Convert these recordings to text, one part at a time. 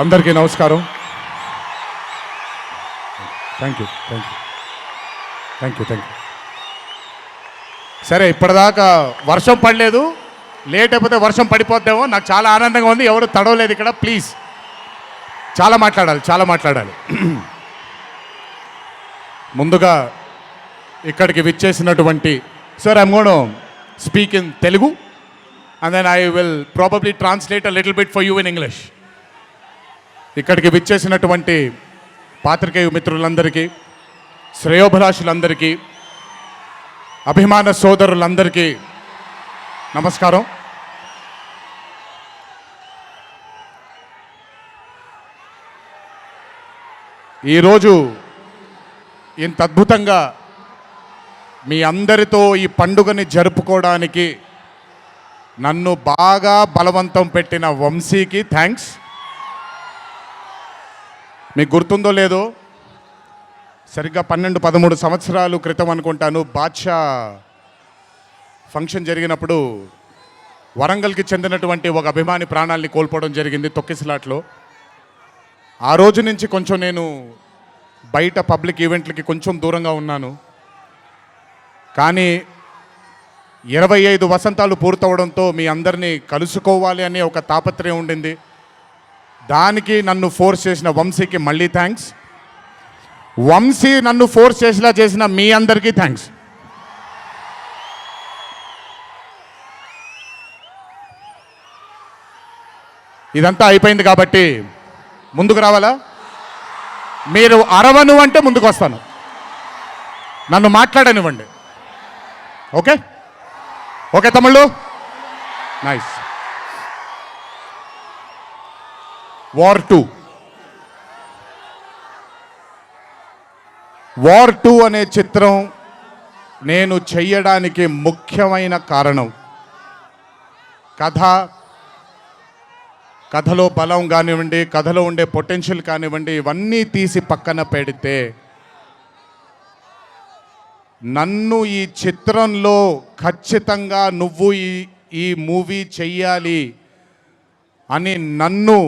అందరికీ నమస్కారం. Thank you thank you thank you thank you సరే ఇప్పటిదాకా వర్షం పడలేదు. లేట్ అయిపోతే వర్షం పడిపోద్దేమో. నాకు చాలా ఆనందంగా ఉంది. ఎవరు తడవలేదు ఇక్కడ. ప్లీజ్ చాలా మాట్లాడాలి చాలా మాట్లాడాలి. ముందుగా ఇక్కడికి విచ్చేసినటువంటి sir I'm gonna speak in Telugu and then I will probably translate a little bit for you in English ఇక్కడికి విచ్చేసినటువంటి పాత్రికేయ మిత్రులందరికీ శ్రేయోభిలాషులందరికీ అభిమాన సోదరులందరికీ నమస్కారం. ఈరోజు ఇంత అద్భుతంగా మీ అందరితో ఈ పండుగని జరుపుకోవడానికి నన్ను బాగా బలవంతం పెట్టిన వంశీకి థ్యాంక్స్ మీకు గుర్తుందో లేదో? సరిగ్గా పన్నెండు పదమూడు సంవత్సరాలు క్రితం అనుకుంటాను. బాద్షా ఫంక్షన్ జరిగినప్పుడు వరంగల్కి చెందినటువంటి ఒక అభిమాని ప్రాణాల్ని కోల్పోవడం జరిగింది తొక్కిసలాట్లో. ఆ రోజు నుంచి కొంచెం నేను బయట పబ్లిక్ ఈవెంట్లకి కొంచెం దూరంగా ఉన్నాను. కానీ ఇరవై ఐదు వసంతాలు పూర్తవడంతో మీ అందరినీ కలుసుకోవాలి అనే ఒక తాపత్రయం ఉండింది. దానికి నన్ను ఫోర్స్ చేసిన వంశీకి మళ్ళీ థ్యాంక్స్ వంశీ నన్ను ఫోర్స్ చేసేలా చేసిన మీ అందరికీ థ్యాంక్స్ ఇదంతా అయిపోయింది కాబట్టి ముందుకు రావాలా? మీరు అరవను అంటే ముందుకు వస్తాను. నన్ను మాట్లాడనివ్వండి. ఓకే? ఓకే తమ్ముళ్ళు? Nice War Two. War Two అనే చిత్రం నేను చెయ్యడానికి ముఖ్యమైన కారణం. కథ కథలో బలం కానివ్వండి కథలో ఉండే పొటెన్షియల్ కానివ్వండి ఇవన్నీ తీసి పక్కన పెడితే నన్ను ఈ చిత్రంలో ఖచ్చితంగా నువ్వు ఈ ఈ మూవీ చెయ్యాలి అని నన్ను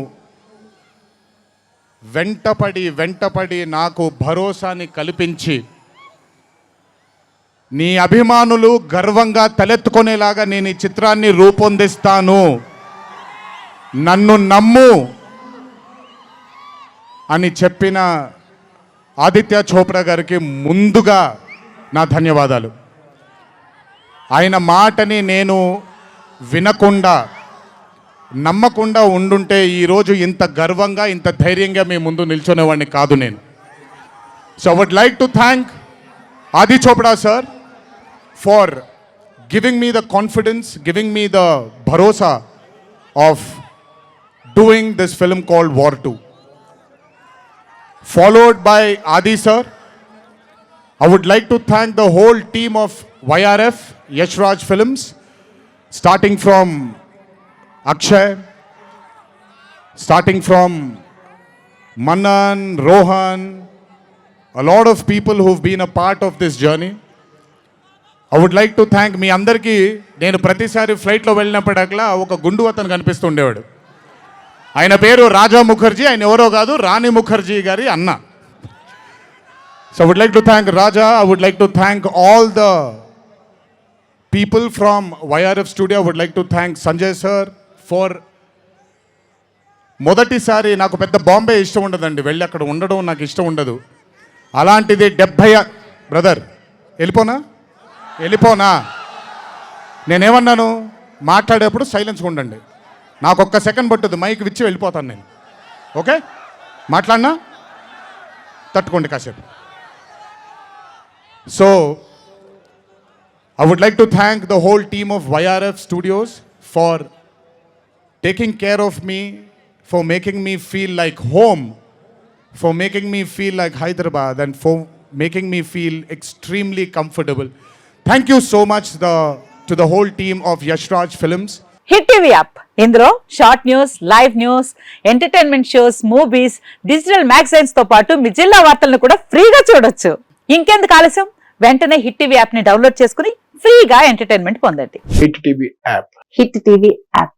వెంటపడి వెంటపడి నాకు భరోసాని కల్పించి నీ అభిమానులు గర్వంగా తలెత్తుకునేలాగా నేను ఈ చిత్రాన్ని రూపొందిస్తాను. నన్ను నమ్ము అని చెప్పిన ఆదిత్య చోప్రా గారికి ముందుగా నా ధన్యవాదాలు. ఆయన మాటని నేను వినకుండా నమ్మకుండా ఉండుంటే ఈరోజు ఇంత గర్వంగా ఇంత ధైర్యంగా మీ ముందు నిల్చునేవాడిని కాదు నేను. So would like to thank Adi Chopra sir for giving me the confidence giving me the bharosa of doing this film called War Two followed by Adi sir I would like to thank the whole team of YRF, Yashraj Films, starting from Akshay starting from Manan Rohan a lot of people who've been a part of this journey I would like to thank me అందరికీ. నేను ప్రతిసారి ఫ్లైట్లో వెళ్ళినప్పటికల్లా ఒక గుండు అతను కనిపిస్తుండేవాడు ఆయన పేరు రాజా ముఖర్జీ ఆయన ఎవరో కాదు రాణి ముఖర్జీ గారి అన్న. So would like to thank Raja I would like to thank all the people from YRF studio would like to thank Sanjay sir for. మొదటిసారి నాకు పెద్ద బాంబే ఇష్టం ఉండదండి. వెళ్ళి అక్కడ ఉండడం నాకు ఇష్టం ఉండదు. అలాంటిది డెబ్భై బ్రదర్ వెళ్ళిపోనా? వెళ్ళిపోనా? నేనేమన్నాను? మాట్లాడేప్పుడు సైలెన్స్గా ఉండండి. నాకు ఒక్క సెకండ్ పట్టుద్ది. మైక్ విచ్చి వెళ్ళిపోతాను నేను. ఓకే? మాట్లాడినా? తట్టుకోండి కాసేపు. So I would like to thank the whole team of YRF studios for taking care of me, for making me feel like home, for making me feel like Hyderabad, and for making me feel extremely comfortable. Thank you so much the, to the whole team of Yashraj Films. Hit TV app ఇందులో short news live news entertainment shows movies digital మ్యాగజైన్స్తో పాటు మీ జిల్లా వార్తలను కూడా ఫ్రీగా చూడొచ్చు ఇంకెందుకు ఆలస్యం వెంటనే హిట్ టీవీ యాప్ని డౌన్లోడ్ చేసుకుని ఫ్రీగా ఎంటర్టైన్మెంట్ పొందండి Hit TV app Hit TV app